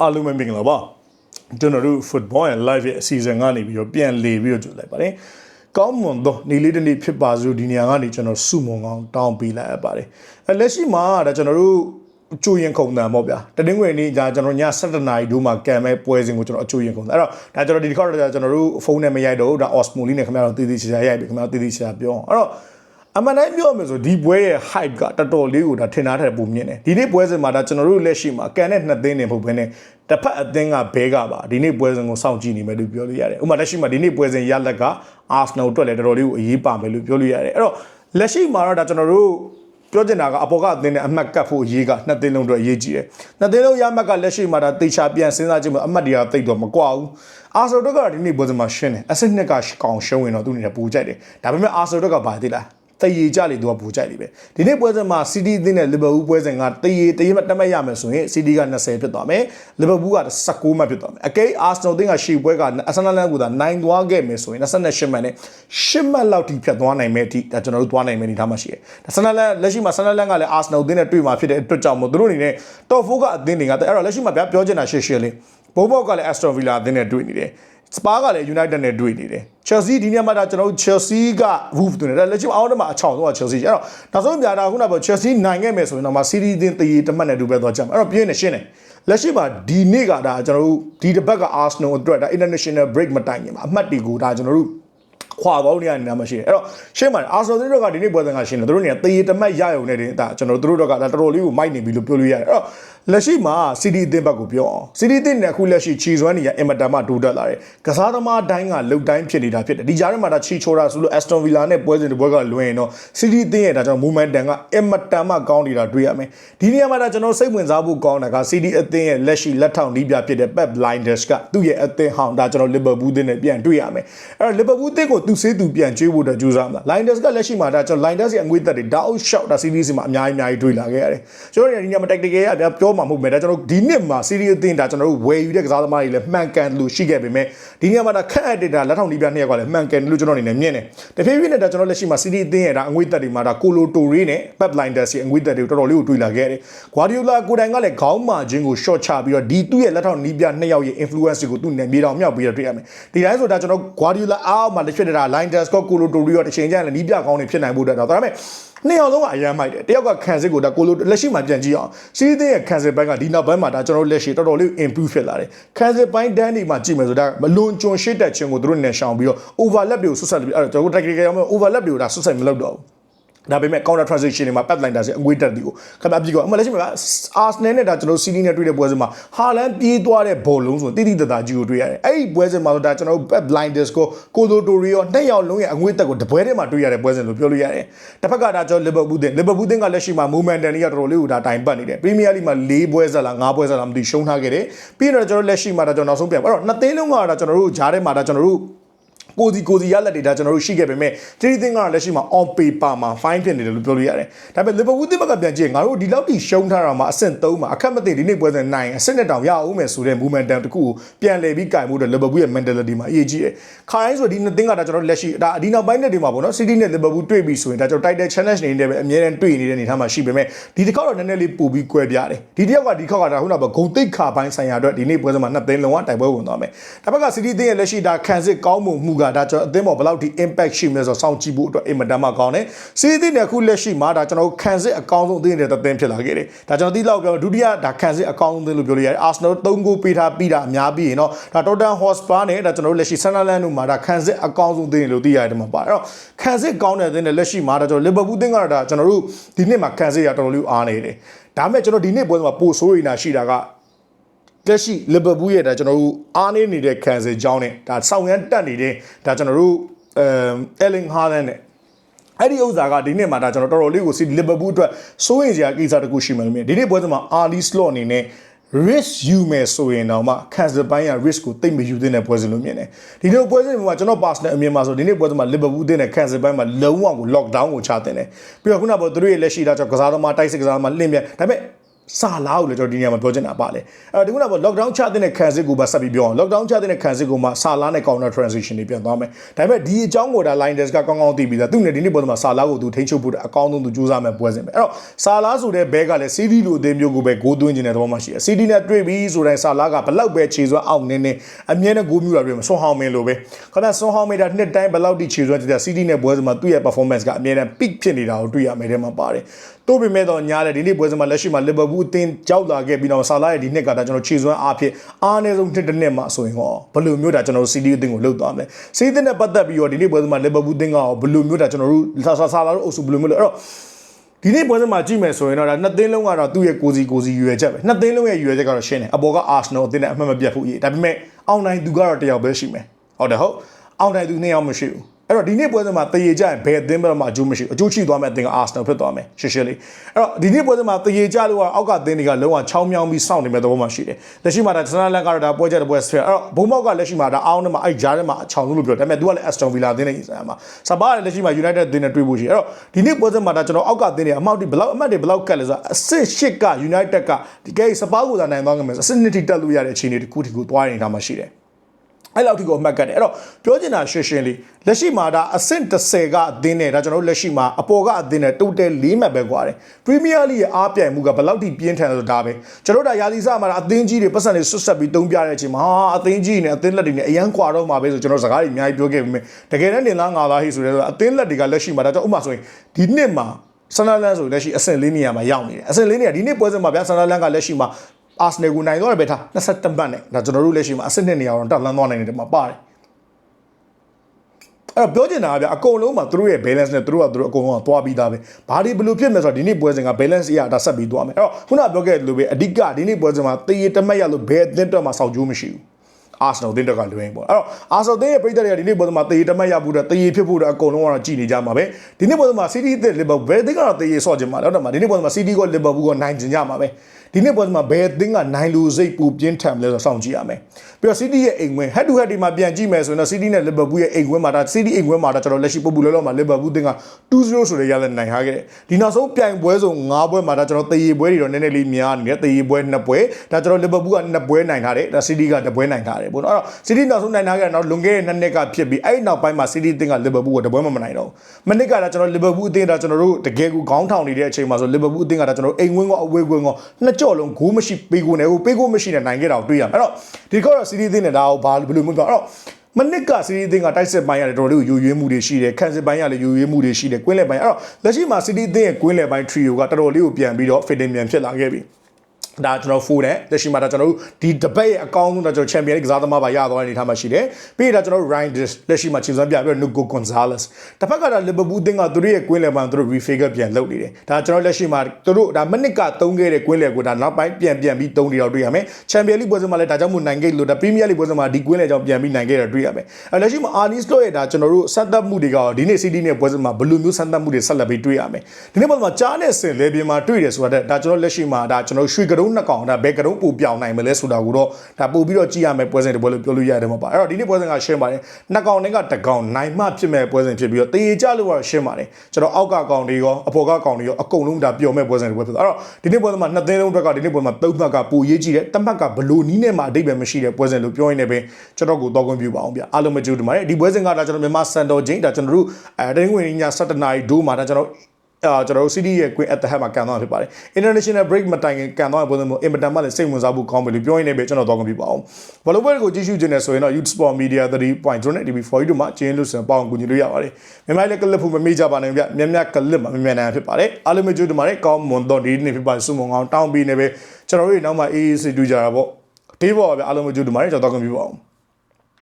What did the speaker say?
အားလုံးပဲမင်္ဂလာပါကျွန်တော်တို့ football and live ရဲ့အစီအစဉ်ကနေပြီးတော့ပြန်လေပြီးတော့ကြိုလိုက်ပါတယ်ကောင်းမွန်သောနေ့လေးတစ်နေ့ဖြစ်ပါစို့ဒီနေရာကနေကျွန်တော်စုမုံကောင်းတောင်းပေးလိုက်ရပါတယ်အဲလက်ရှိမှာဒါကျွန်တော်တို့အကျိုးရင်ခုံတန်ပေါ့ဗျာတတင်းဝင်နေ့ဒါကျွန်တော်ည7နာရီဒိုးမှာကံမဲ့ပွဲစဉ်ကိုကျွန်တော်အကျိုးရင်ခုံတန်အဲ့တော့ဒါကျွန်တော်ဒီတစ်ခါတော့ကျွန်တော်တို့ဖုန်းနဲ့မရိုက်တော့ဘူးဒါ osmo လေးနဲ့ခင်ဗျားတို့တည်တည်ချာချာရိုက်ပြီခင်ဗျားတို့တည်တည်ချာချာပြောအောင်အဲ့တော့ အမှန်တိုင်းပြောမယ်ဆိုဒီပွဲရဲ့ hype ကတော်တော်လေးကိုဒါထင်ထားတဲ့ပုံမြင်တယ်ဒီနေ့ပွဲစဉ်မှာဒါကျွန်တော်တို့လက်ရှိမှာကန်တဲ့နှစ်သိန်းနေပုံပဲနဲ့တစ်ဖက်အသင်းကဘဲကပါဒီနေ့ပွဲစဉ်ကိုစောင့်ကြည့်နေမယ်လို့ပြောလို့ရတယ်ဥပမာလက်ရှိမှာဒီနေ့ပွဲစဉ်ရလက်က Arsenal အတွက်လည်းတော်တော်လေးကိုအရေးပါမယ်လို့ပြောလို့ရတယ်အဲ့တော့လက်ရှိမှာတော့ဒါကျွန်တော်တို့ပြောချင်တာကအပေါ်ကအသင်းနဲ့အမှတ်ကတ်ဖို့အရေးကနှစ်သိန်းလုံးအတွက်အရေးကြီးတယ်နှစ်သိန်းလုံးရမှတ်ကလက်ရှိမှာဒါတေချာပြန်စဉ်းစားကြည့်မှအမှတ်တွေကတိတ်တော့မကွာဘူးအာဆယ်တို့ကဒီနေ့ပွဲစဉ်မှာရှင်းတယ်အဆစ်နှစ်ကကောင်ရှုံးဝင်တော့သူအနေနဲ့ပူကြိုက်တယ်ဒါပေမဲ့အာဆယ်တို့ကဘာသိလား တရေကြလေသူကပူကြိုက်လိပဲဒီနေ့ပွဲစဉ်မှာ City အသင်းနဲ့ Liverpool ပွဲစဉ်ကတရေတရေမှတက်မှတ်ရမယ်ဆိုရင် City က20ဖြစ်သွားမယ် Liverpool က19မှတ်ဖြစ်သွားမယ်အကဲ Arsenal အသင်းကရှေ့ပွဲက Arsenal လမ်းကသာနိုင်သွားခဲ့မယ်ဆိုရင်28မှတ်နဲ့10မှတ်လောက်ထိဖြတ်သွားနိုင်မယ်အထိဒါကျွန်တော်တို့သွားနိုင်မယ်အနေထားမှရှိတယ်ဒါ Arsenal လမ်းလက်ရှိမှာ Arsenal လမ်းကလည်း Arsenal အသင်းနဲ့တွေ့မှာဖြစ်တဲ့အတွက်ကြောင့်မို့သူတို့အနေနဲ့ Top 4ကအသင်းတွေကအဲ့တော့လက်ရှိမှာဗျာပြောချင်တာရှေ့ရှေ့လေးဘိုးဘောက်ကလည်း Aston Villa အသင်းနဲ့တွေ့နေတယ် စပါးကလည်း United နဲ့တွေ့နေတယ် Chelsea ဒီနေ့မှဒါကျွန်တော်တို့ Chelsea က Wolf တွေ့နေတယ်လက်ရှိအောက်ထဲမှာအချောင်တော့ Chelsea အဲ့တော့နောက်ဆုံးပြတာခုနကပြော Chelsea နိုင်ခဲ့မယ်ဆိုရင်တော့မှ City တင်တည်တမတ်နဲ့တူပဲတော့ကြမှာအဲ့တော့ပြင်းနေရှင်းတယ်လက်ရှိမှာဒီနေ့ကဒါကျွန်တော်တို့ဒီတစ်ပတ်က Arsenal အတွက်ဒါ international break မတိုင်ခင်မှာအမှတ်တီကိုဒါကျွန်တော်တို့ခွာပေါင်းနေရနေတာမရှိတယ်အဲ့တော့ရှင်းပါတယ်အာဆယ်တို့ကဒီနေ့ပွဲစဉ်ကရှင်းတယ်တို့တွေကတရေတမတ်ရရုံနဲ့တင်ဒါကျွန်တော်တို့တို့ကဒါတော်တော်လေးကိုမိုက်နေပြီလို့ပြောလို့ရတယ်အဲ့တော့ လက်ရှိမှာ CD အသင်းဘက်ကိုပြောအောင် CD အသင်းနဲ့အခုလက်ရှိချီစွမ်းနေရအင်မတန်မှတိုးတက်လာတယ်ကစားသမားတိုင်းကလုတ်တိုင်းဖြစ်နေတာဖြစ်တယ်ဒီကြားထဲမှာဒါချီချိုတာဆိုလို့ Aston Villa နဲ့ပွဲစဉ်တစ်ပွဲကလွင်ရင်တော့ CD အသင်းရဲ့ဒါကြောင့် momentum ကအင်မတန်မှကောင်းနေတာတွေ့ရမယ်ဒီနေရာမှာဒါကျွန်တော်စိတ်ဝင်စားဖို့ကောင်းတာက CD အသင်းရဲ့လက်ရှိလက်ထောင်နီးပြဖြစ်တဲ့ Pep Blinders ကသူ့ရဲ့အသင်းဟောင်းဒါကျွန်တော် Liverpool အသင်းနဲ့ပြန်တွေ့ရမယ်အဲ့တော့ Liverpool အသင်းကိုသူ့ဆေးသူပြန်ကျွေးဖို့အတွက်ကြိုးစားမှာ Blinders ကလက်ရှိမှာဒါကျွန်တော် Blinders ရဲ့အငွေသက်တွေဒါအောက်ရှော့ဒါ series မှာအများကြီးအများကြီးတွေ့လာခဲ့ရတယ်ကျွန်တော်တို့ဒီညမှာ tactical ရပြပြောမှာမဟုတ်မယ်ဒါကျွန်တော်ဒီနှစ်မှာ series အသင်းဒါကျွန်တော်တို့ဝယ်ယူတဲ့ကစားသမားတွေလည်းမှန်ကန်လို့ရှိခဲ့ပေမဲ့ဒီညမှာဒါခန့်အပ်တဲ့ဒါလက်ထောင်ဒီပြနှစ်ယောက်ကလည်းမှန်ကန်လို့ကျွန်တော်အနေနဲ့မြင်တယ်တဖြည်းဖြည်းနဲ့ဒါကျွန်တော်လက်ရှိမှာ series အသင်းရဲ့ဒါအငွေသက်တွေမှာဒါကိုလိုတိုရီနဲ့ Pep Blinders ရဲ့အငွေသက်တွေတော်တော်လေးကိုတွေ့လာခဲ့ရတယ် Guardiola ကိုယ်တိုင်ကလည်းခေါင်းမာခြင်းကို short ချပြီးတော့ဒီသူ့ရဲ့လက်ထောင်နီးပြနှစ်ယောက်ရဲ့ influence ကိုသူ့နဲ့မြေတောင်မြောက်ပြီးတော့တွေ့ရမယ်ဒီတိုင်းဆိုဒါကျွန်တော် Guardiola အောက်မှာလက်ဖြစ်တဲ့ဒါ Blinders ကကိုလိုတိုရီရောတစ်ချိန်ကျရင်လည်းနီးပြကောင်းနေဖြစ်နိုင်ဖို့အတွက်တော့ဒါပေမဲ့ နှစ်ယောက်လုံးကအရန်မိုက်တယ်တယောက်ကခံစစ်ကိုဒါကိုလိုလက်ရှိမှာပြန်ကြည့်အောင်စီးသေးရဲ့ခံစစ်ပိုင်းကဒီနောက်ပိုင်းမှာဒါကျွန်တော်လက်ရှိတော်တော်လေး improve ဖြစ်လာတယ်ခံစစ်ပိုင်းတန်းဒီမှာကြည့်မယ်ဆိုဒါမလွန်ကျွံရှစ်တက်ခြင်းကိုတို့နဲ့ရှောင်ပြီးတော့ overlap တွေကိုဆွတ်ဆက်ပြီးအဲ့တော့ကျွန်တော် technical ရောက်မယ် overlap တွေကိုဒါဆွတ်ဆက်မလုပ်တော့ဘူး ဒါပေမဲ့ counter transition တွေမှာ pipeline တာဆိုအငွေတက်တွေကိုခင်ဗျာပြီးတော့အမှလက်ရှိမှာ Arsenal နဲ့ဒါကျွန်တော် CD နဲ့တွေ့တဲ့ပွဲစဉ်မှာ Haaland ပြေးသွားတဲ့ဘောလုံးဆိုတိတိတသားကြီးကိုတွေ့ရတယ်အဲ့ဒီပွဲစဉ်မှာတော့ဒါကျွန်တော် back blinders ကိုကိုလိုတိုရီရောနှစ်ယောက်လုံးရဲ့အငွေတက်ကိုတပွဲထဲမှာတွေ့ရတဲ့ပွဲစဉ်လို့ပြောလို့ရတယ်တစ်ဖက်ကဒါကျွန်တော် Liverpool တင် Liverpool တင်ကလက်ရှိမှာ momentum တွေကတော်တော်လေးကိုဒါတိုင်ပတ်နေတယ် Premier League မှာ၄ပွဲဆက်လား၅ပွဲဆက်လားမသိရှုံးထားခဲ့တယ်ပြီးတော့ကျွန်တော်လက်ရှိမှာဒါကျွန်တော်နောက်ဆုံးပြန်အဲ့တော့နှစ်သိန်းလုံးကဒါကျွန်တော်တို့ဂျားထဲမှာဒါကျွန်တော်တို့ ကိုစီကိုစီရလက်တွေဒါကျွန်တော်တို့ရှိခဲ့ပေမဲ့တီတီသင်းကတော့လက်ရှိမှာ on paper မှာ fine ဖြစ်နေတယ်လို့ပြောလို့ရတယ်။ဒါပေမဲ့ Liverpool တင်းဘက်ကပြန်ကြည့်ငါတို့ဒီလောက်ထိရှုံးထားတာမှာအဆင့်3မှာအခက်မသိဒီနေ့ပွဲစဉ်9အဆင့်နဲ့တောင်ရအောင်မယ်ဆိုတဲ့ momentum တခုကိုပြန်လည်ပြီးကင်မှုတဲ့ Liverpool ရဲ့ mentality မှာအရေးကြီးတယ်။ခါတိုင်းဆိုဒီနှစ်သင်းကဒါကျွန်တော်တို့လက်ရှိဒါဒီနောက်ပိုင်းနှစ်တွေမှာပေါ့နော် City နဲ့ Liverpool တွေ့ပြီဆိုရင်ဒါကျွန်တော် title challenge နေနေပဲအမြဲတမ်းတွေ့နေတဲ့အနေအထားမှာရှိပေမဲ့ဒီတစ်ခါတော့နည်းနည်းလေးပိုပြီးကွဲပြားတယ်။ဒီတစ်ယောက်ကဒီခေါက်ကဒါခုနကဂုံတိတ်ခါပိုင်းဆိုင်ရာအတွက်ဒီနေ့ပွဲစဉ်မှာနှစ်သင်းလုံးဝတိုက်ပွဲဝင်သွားမယ်။ဒါဘက်က City သင်းရဲ့လက်ရှိဒါခံစစ်ကောင်းမှုမှုကဒါကျွန်တော်အသင်းပေါ်ဘယ်လောက်ထိ impact ရှိမလဲဆိုတော့စောင့်ကြည့်ဖို့အတွက်အင်မတန်မှကောင်းတယ်။စီးသင်းနဲ့အခုလက်ရှိမှာဒါကျွန်တော်ခံစစ်အကောင်းဆုံးအသင်းတွေတသင်းဖြစ်လာခဲ့တယ်။ဒါကျွန်တော်ဒီလောက်ပြောဒုတိယဒါခံစစ်အကောင်းဆုံးအသင်းလို့ပြောလို့ရတယ်။ Arsenal 3ဂိုးပေးထားပြီးတာအများပြီးရင်တော့ဒါ Tottenham Hotspur နဲ့ဒါကျွန်တော်လက်ရှိ Sunderland တို့မှာဒါခံစစ်အကောင်းဆုံးအသင်းလို့သိရတယ်မှာပါ။အဲ့တော့ခံစစ်ကောင်းတဲ့အသင်းနဲ့လက်ရှိမှာဒါကျွန်တော် Liverpool အသင်းကတော့ဒါကျွန်တော်တို့ဒီနှစ်မှာခံစစ်ရတော်တော်လေးအားနေတယ်။ဒါပေမဲ့ကျွန်တော်ဒီနေ့ပွဲမှာပိုဆိုးနေတာရှိတာက လက်ရှိလီဗာပူးရဲ့ဒါကျွန်တော်တို့အားနေနေတဲ့ခံစစ်ကြောင်းနဲ့ဒါဆောင်ရမ်းတက်နေတဲ့ဒါကျွန်တော်တို့အဲလင်ဟာလန်နဲ့အဲ့ဒီဥစ္စာကဒီနေ့မှာဒါကျွန်တော်တော်တော်လေးကိုစီလီဗာပူးအတွက်စိုးရိမ်စရာကိစ္စတစ်ခုရှိမှလို့မြင်ဒီနေ့ပွဲစဉ်မှာအာလီစလော့အနေနဲ့ risk ယူမယ်ဆိုရင်တော့မှ cancel ပိုင်းရ risk ကိုတိတ်မယူသင့်တဲ့ပွဲစဉ်လို့မြင်တယ်ဒီနေ့ပွဲစဉ်မှာကျွန်တော် personal အမြင်မှာဆိုဒီနေ့ပွဲစဉ်မှာ Liverpool အသင်းနဲ့ cancel ပိုင်းမှာလုံးဝကို lockdown ကိုချတင်တယ်ပြီးတော့ခုနကပေါ်သူတို့ရဲ့လက်ရှိတာကြောင့်ကစားသမားတိုက်စစ်ကစားသမားလင့်ပြဒါပေမဲ့ စာလားကိုလည်းကျွန်တော်ဒီနေရာမှာပြောချင်တာပါလေအဲ့တော့ဒီခုနက lockdown ချတဲ့ခံစစ်ကိုပါဆက်ပြီးပြောအောင် lockdown ချတဲ့ခံစစ်ကိုမှစာလားနဲ့ counter transition တွေပြန်သွားမယ်ဒါပေမဲ့ဒီအကြောင်းကိုဒါ line desk ကကောင်းကောင်းသိပြီးသားသူနဲ့ဒီနေ့ပေါ်မှာစာလားကိုသူထိန်းချုပ်ဖို့အကောင်းဆုံးသူစူးစမ်းမယ်ပွဲစဉ်ပဲအဲ့တော့စာလားဆိုတဲ့ဘဲကလည်း CD လိုအသေးမျိုးကိုပဲဂိုးသွင်းခြင်းတဲ့သဘောမှရှိတယ် CD နဲ့တွေ့ပြီးဆိုတိုင်းစာလားကဘလောက်ပဲခြေစွမ်းအောင်နေနေအမြဲတမ်းဂိုးမျိုးတာတွေ့မှာဆွန်ဟောင်းမင်းလိုပဲခဏဆွန်ဟောင်းမင်းတာနှစ်တိုင်းဘလောက်တိခြေစွမ်းတဲ့ CD နဲ့ပွဲစဉ်မှာသူ့ရဲ့ performance ကအမြဲတမ်း peak ဖြစ်နေတာကိုတွေ့ရမယ်တဲ့မှာပါတယ်တိုးပေမဲ့တော့ညားတယ်ဒီနေ့ပွဲစဉ်မှာလက်ရှိမှာလီဗာပူးအသင်းကြောက်လာခဲ့ပြီးတော့ဆာလာရဲ့ဒီနှစ်ကဒါကျွန်တော်ခြေစွမ်းအားဖြင့်အားနည်းဆုံးနှစ်တစ်နှစ်မှဆိုရင်ဟောဘယ်လိုမျိုးဒါကျွန်တော်တို့စီးတီးအသင်းကိုလှုပ်သွားမလဲစီးတီးနဲ့ပတ်သက်ပြီးတော့ဒီနေ့ပွဲစဉ်မှာလီဗာပူးအသင်းကဘယ်လိုမျိုးဒါကျွန်တော်တို့ဆာဆာဆာလာတို့အုပ်စုဘယ်လိုမျိုးလဲအဲ့တော့ဒီနေ့ပွဲစဉ်မှာကြည့်မယ်ဆိုရင်တော့ဒါနှစ်သင်းလုံးကတော့သူ့ရဲ့ကိုစီကိုစီရွယ်ချက်ပဲနှစ်သင်းလုံးရဲ့ရွယ်ချက်ကတော့ရှင်းတယ်အပေါ်ကအာဆနယ်အသင်းနဲ့အမှတ်မပြတ်ဘူးရေးဒါပေမဲ့အောင်နိုင်သူကတော့တယောက်ပဲရှိမယ်ဟုတ်တယ်ဟုတ်အောင်နိုင်သူနှစ်ယောက်မရှိဘူး အဲ့တော့ဒီနေ့ပွဲစဉ်မှာတရေကြရင်ဘယ်အသင်းဘက်မှအကျိုးမရှိဘူးအကျိုးရှိသွားမဲ့အသင်းကအာဆနယ်ဖြစ်သွားမယ်ရှင်းရှင်းလေးအဲ့တော့ဒီနေ့ပွဲစဉ်မှာတရေကြလို့ကအောက်ကအသင်းတွေကလုံးဝချောင်းမြောင်းပြီးစောင့်နေမဲ့သဘောမှရှိတယ်လက်ရှိမှာဒါစနလန်ကတော့ဒါပွဲချက်တဲ့ပွဲဆဖက်အဲ့တော့ဘုံမောက်ကလက်ရှိမှာဒါအောင်းနဲ့မှာအဲ့ဂျားထဲမှာအချောင်လို့ပြောတယ်ဒါပေမဲ့ तू ကလည်း Aston Villa အသင်းနဲ့ရင်ဆိုင်မှာစပါးကလည်းလက်ရှိမှာ United အသင်းနဲ့တွေ့ဖို့ရှိတယ်အဲ့တော့ဒီနေ့ပွဲစဉ်မှာဒါကျွန်တော်အောက်ကအသင်းတွေအမောက်ဒီဘလောက်အမှတ်တွေဘလောက်ကတ်လဲဆိုတော့အဆင့်၈က United ကဒီကိစပါးကိုသာနိုင်သွားကြမယ်အဆင့်၂ထိတက်လို့ရတဲ့အခြေအနေတစ်ခုတခုသွားနေတာမှရှိတယ် အဲ့လောက်ထိကိုအမှတ်ကတ်တယ်အဲ့တော့ပြောချင်တာရှင်းရှင်းလေးလက်ရှိမှာဒါအဆင့်30ကအသင်းနဲ့ဒါကျွန်တော်တို့လက်ရှိမှာအပေါ်ကအသင်းနဲ့ total ၄မှတ်ပဲကွာတယ်ပရီးမီးယားလိရဲ့အားပြိုင်မှုကဘယ်လောက်ထိပြင်းထန်လဲဆိုဒါပဲကျွန်တော်တို့ဒါရာသီစမှာဒါအသင်းကြီးတွေပတ်စံတွေဆွတ်ဆက်ပြီးတုံးပြတဲ့အချိန်မှာဟာအသင်းကြီးနဲ့အသင်းလက်တွေနဲ့အရန်ကွာတော့မှာပဲဆိုကျွန်တော်စကားတွေအများကြီးပြောခဲ့ပြီမယ်တကယ်တမ်းနေလားငါလားဟိဆိုတဲ့ဆိုအသင်းလက်တွေကလက်ရှိမှာဒါကြောင့်ဥပမာဆိုရင်ဒီနှစ်မှာဆန်နာလန်ဆိုလက်ရှိအဆင့်၄နေရာမှာရောက်နေတယ်အဆင့်၄နေရာဒီနေ့ပွဲစဉ်မှာဗျာဆန်နာလန်ကလက်ရှိမှာ အာဆနယ်ကိုနိုင်တော့တယ်ပဲထား22ပတ်နဲ့ဒါကျွန်တော်တို့လက်ရှိမှာအဆင့်2နေရာတော့တက်လန်းသွားနိုင်တယ်မှာပါတယ်အဲ့တော့ပြောချင်တာကဗျအကုန်လုံးမှာသူတို့ရဲ့ balance နဲ့သူတို့ကသူတို့အကုန်လုံးကသွားပြီးသားပဲဘာဒီဘယ်လိုဖြစ်မလဲဆိုတော့ဒီနေ့ပွဲစဉ်က balance အရာဒါဆက်ပြီးသွားမယ်အဲ့တော့ခုနပြောခဲ့လို့ပဲအဓိကဒီနေ့ပွဲစဉ်မှာတရေတမက်ရလို့ဘယ်အသင်းတော့မှစောက်ကြိုးမရှိဘူးအာဆနယ်အသင်းတော့ကလွှဲပေါ့အဲ့တော့အာဆနယ်အသင်းရဲ့ပြည်သက်တွေကဒီနေ့ပွဲစဉ်မှာတရေတမက်ရဖို့တဲ့တရေဖြစ်ဖို့တဲ့အကုန်လုံးကတော့ကြည်နေကြမှာပဲဒီနေ့ပွဲစဉ်မှာ City အသင်းလီဗာပူးဘယ်အသင်းကတော့တရေဆော့ခြင်းမှာတော့မှာဒီနေ့ပွဲစဉ်မှာ City ကလီဗာပူးကနိုင်ကြမှာပဲ ဒီနေ့ပွဲစဉ်မှာဘယ်အသင်းကနိုင်လူစိတ်ပူပြင်းထန်မလဲဆိုတော့စောင့်ကြည့်ရမယ်ပြီးတော့ City ရဲ့အိမ်ဝင် head to head ဒီမှာပြန်ကြည့်မယ်ဆိုရင်တော့ City နဲ့ Liverpool ရဲ့အိမ်ဝင်မှာဒါ City အိမ်ဝင်မှာဒါကျွန်တော်လက်ရှိပုတ်ပူလောလောမှာ Liverpool တင်က2-0ဆိုတဲ့ရလနိုင်ထားခဲ့တယ်ဒီနောက်ဆုံးပြိုင်ပွဲစုံ9ပွဲမှာဒါကျွန်တော်တရေပွဲတွေတော့နည်းနည်းလေးများနေတယ်တရေပွဲ2ပွဲဒါကျွန်တော် Liverpool က2ပွဲနိုင်ထားတယ်ဒါ City က2ပွဲနိုင်ထားတယ်ပေါ့နော်အဲ့တော့ City နောက်ဆုံးနိုင်ထားခဲ့တယ်တော့လွန်ခဲ့တဲ့2နှစ်ကဖြစ်ပြီးအဲ့နောက်ပိုင်းမှာ City တင်က Liverpool ကို2ပွဲမှမနိုင်တော့ဘူးမနစ်ကဒါကျွန်တော် Liverpool အသင်းဒါကျွန်တော်တို့တကယ်ကိုခေါင်းထောင်နေတဲ့အချိန်မှာဆို Liverpool အသင်းကဒါကျွန်တော်အိမ်ဝင်ကအဝေးဝင်ကနှစ်ကြော့လုံးဂိုးမရှိပေးကိုနဲ့ဟိုပေးကိုမရှိနဲ့နိုင်ခဲ့တာကိုတွေ့ရမယ်အဲ့တော့ဒီကောတော့ City အသင်းနဲ့ဒါကိုဘာဘယ်လိုမျိုးပြောအဲ့တော့မနစ်ကစီးရီးအသင်းကတိုက်စစ်ပိုင်းရတယ်တော်တော်လေးကိုယူရွေးမှုတွေရှိတယ်ခံစစ်ပိုင်းရလည်းယူရွေးမှုတွေရှိတယ်ကွင်းလယ်ပိုင်းအဲ့တော့လက်ရှိမှာစီးရီးအသင်းရဲ့ကွင်းလယ်ပိုင်း trio ကတော်တော်လေးကိုပြန်ပြီးတော့ fitting ပြန်ဖြစ်လာခဲ့ပြီ ဒါကျွန်တော်ဖိုးတယ်လက်ရှိမှာဒါကျွန်တော်တို့ဒီ debate ရဲ့အကောင်းဆုံးဒါကျွန်တော် champion ကစားသမားပါရသွားတဲ့အနေထားမှာရှိတယ်ပြီးရင်ဒါကျွန်တော်တို့ Ryan Dish လက်ရှိမှာချိန်စွမ်းပြပြီးတော့ Nuno Gonzalez တစ်ဖက်ကဒါ Liverpool အသင်းကသူတို့ရဲ့ကွင်းလယ်ပိုင်းသူတို့ refigure ပြန်လုပ်နေတယ်ဒါကျွန်တော်လက်ရှိမှာသူတို့ဒါမနစ်ကသုံးခဲ့တဲ့ကွင်းလယ်ကိုဒါနောက်ပိုင်းပြန်ပြန်ပြီးသုံးနေတော့တွေ့ရမယ် Champion League ပွဲစဉ်မှာလည်းဒါကြောင့်မို့နိုင်ခဲ့လို့ဒါ Premier League ပွဲစဉ်မှာဒီကွင်းလယ်ကြောင့်ပြန်ပြီးနိုင်ခဲ့တာတွေ့ရမယ်အဲလက်ရှိမှာ Arnie Slot ရဲ့ဒါကျွန်တော်တို့ဆက်သက်မှုတွေကဒီနေ့ City နဲ့ပွဲစဉ်မှာဘယ်လိုမျိုးဆက်သက်မှုတွေဆက်လက်ပြီးတွေ့ရမယ်ဒီနေ့ပွဲမှာကြားနဲ့ဆင်လေပြင်မှာတွေ့တယ်ဆိုတာဒါကျွန်တော်လက်ရှိမှာဒါကျွန်တော်ရွှေကရုံးနှစ်ကောင်ဒါဘယ်ကရုံးပူပြောင်းနိုင်မလဲဆိုတာကိုတော့ဒါပို့ပြီးတော့ကြည့်ရမယ်ပွဲစဉ်တွေပွဲလို့ပြောလို့ရတယ်မှာပါအဲ့တော့ဒီနေ့ပွဲစဉ်ကရှင်းပါတယ်နှစ်ကောင်တွေကတစ်ကောင်နိုင်မှဖြစ်မဲ့ပွဲစဉ်ဖြစ်ပြီးတော့တေးကြလို့ကတော့ရှင်းပါတယ်ကျွန်တော်အောက်ကကောင်တွေရောအပေါ်ကကောင်တွေရောအကုန်လုံးဒါပျော်မဲ့ပွဲစဉ်တွေပွဲဖြစ်အဲ့တော့ဒီနေ့ပွဲစဉ်မှာနှစ်သင်းလုံးဘက်ကဒီနေ့ပွဲမှာသုံးမှတ်ကပူရေးကြည့်တယ်တစ်မှတ်ကဘလို့နီးနဲ့မှအတိတ်ပဲမရှိတဲ့ပွဲစဉ်လို့ပြောရင်းနဲ့ပဲကျွန်တော်ကိုတော့ခွင့်ပြုပါအောင်ဗျအားလုံးမကြိုးတူပါတယ်ဒီပွဲစဉ်ကဒါကျွန်တော်မြန်မာစံတော်ချင်းဒါကျွန်တော်တို့အဲတင်းဝင်ည7နာရီဒိုးမှာဒါကျွန်တော် အာကျွန်တော်တို့ CD ရဲ့ Queen at the Head မှာကန်သွားဖြစ်ပါတယ် International Break မတိုင်ခင်ကန်သွားတဲ့ပုံစံမျိုးအင်မတန်မှလည်းစိတ်ဝင်စားဖို့ကောင်းပြီလို့ပြောရင်းနဲ့ပဲကျွန်တော်တော့ကြပြပါအောင်ဘလို့ဘယ်ကိုကြည့်ရှုခြင်းနဲ့ဆိုရင်တော့ Youth Sport Media 3.0 TV for you တို့မှာကျင်းလို့ဆိုရင်ပေါအောင်ကူညီလို့ရပါတယ်မြန်မာလည်းကလစ်ဖို့မမေ့ကြပါနဲ့ဗျမြမြကလစ်မှာမြမြနိုင်ဖြစ်ပါတယ်အားလုံးမကြိုးတမားနဲ့ကောင်းမွန်တော့ဒီနေ့ဖြစ်ပါစုံမအောင်တောင်းပြီးနေပဲကျွန်တော်တို့နောက်မှ AAC တူကြတာပေါ့ဒီပေါ်ဗျအားလုံးမကြိုးတမားနဲ့ကျွန်တော်တော့ကြပြပါအောင်